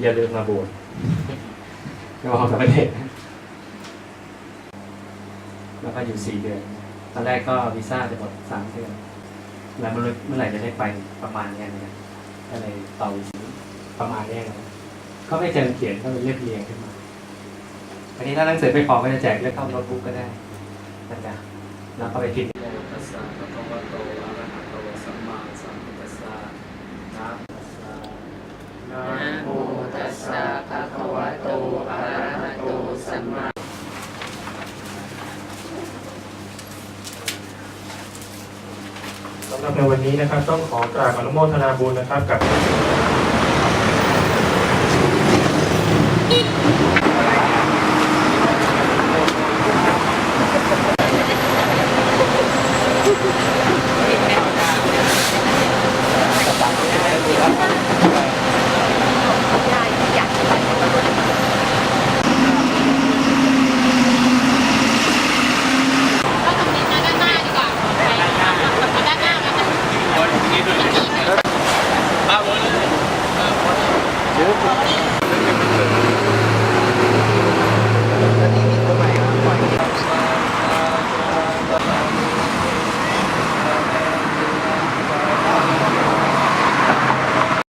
อย่าลืมมาบวชก็ออกจากประเทศแล้วก็อยู่สี่เดือน ตอนแรกก็วีซ่าจะหมดสามเดือน แล้วเมื่อเมื่อไหร่จะได้ไปประมาณเนี้ยนะก็เลยต่อวีซ่าประมาณเนี้ยนะก็ไม่เจอเขียนก็เป็นเรียบเรียงขึ้นมาอันนี้ถ้าหนังสือไม่พอก็จะแจกแล้วเข้าโน้ตบุ๊กก็ได้นะจ๊ะแล้วก็ไปพิมพ์ โมตัสสะภะคะวะโตอะระหะโตสัมมาสัมพุทธัสสะนะโมตัสสะ นะโมตัสสะภะคะวะโตอะระหะโตสัมมา สำหรับในวันนี้นะครับ ต้องขอกราบอนุโมทนาบุญนะครับกับ よく。